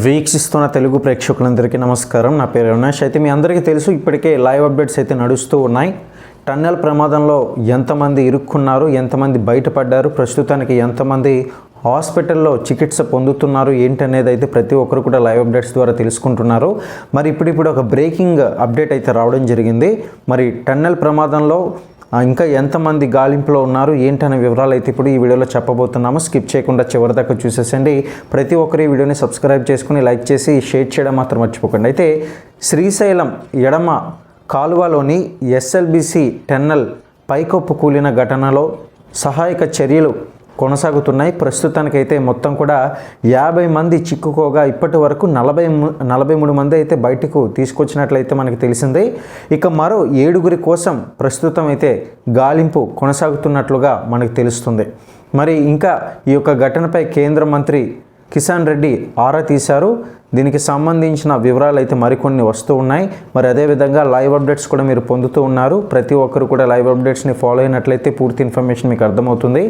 వీక్షిస్తున్న తెలుగు ప్రేక్షకులందరికీ నమస్కారం. నా పేరు అవినాష్. అయితే మీ అందరికీ తెలుసు ఇప్పటికే లైవ్ అప్డేట్స్ అయితే నడుస్తూ ఉన్నాయి. టన్నెల్ ప్రమాదంలో ఎంతమంది ఇరుక్కున్నారు ఎంతమంది బయటపడ్డారు ప్రస్తుతానికి ఎంతమంది హాస్పిటల్లో చికిత్స పొందుతున్నారు ఏంటనేది అయితే ప్రతి ఒక్కరు కూడా లైవ్ అప్డేట్స్ ద్వారా తెలుసుకుంటున్నారు. మరి ఇప్పుడిప్పుడు ఒక బ్రేకింగ్ అప్డేట్ అయితే రావడం జరిగింది. మరి టన్నెల్ ప్రమాదంలో ఇంకా ఎంతమంది గాలింపులో ఉన్నారు? ఏంటనే వివరాలు అయితే ఇప్పుడు ఈ వీడియోలో చెప్పబోతున్నాము. స్కిప్ చేయకుండా చివరి దాకా చూసేసండి. ప్రతి ఒక్కరు ఈ వీడియోని సబ్స్క్రైబ్ చేసుకుని లైక్ చేసి షేర్ చేయడం మాత్రం మర్చిపోకండి. అయితే శ్రీశైలం ఎడమ కాలువలోని ఎస్ఎల్బిసి టెన్నల్ పైకప్పు కూలిన ఘటనలో సహాయక చర్యలు కొనసాగుతున్నాయి. ప్రస్తుతానికైతే మొత్తం కూడా యాభై మంది చిక్కుకోగా ఇప్పటి వరకు నలభై నలభై మూడు మంది అయితే బయటకు తీసుకొచ్చినట్లయితే మనకు తెలిసింది. ఇక మరో ఏడుగురి కోసం ప్రస్తుతం అయితే గాలింపు కొనసాగుతున్నట్లుగా మనకు తెలుస్తుంది. మరి ఇంకా ఈ యొక్క ఘటనపై కేంద్ర మంత్రి కిసాన్ రెడ్డి ఆరా తీశారు. దీనికి సంబంధించిన వివరాలు అయితే మరికొన్ని వస్తూ ఉన్నాయి. మరి అదేవిధంగా లైవ్ అప్డేట్స్ కూడా మీరు పొందుతూ ఉన్నారు. ప్రతి ఒక్కరు కూడా లైవ్ అప్డేట్స్ని ఫాలో అయినట్లయితే పూర్తి ఇన్ఫర్మేషన్ మీకు అర్థమవుతుంది.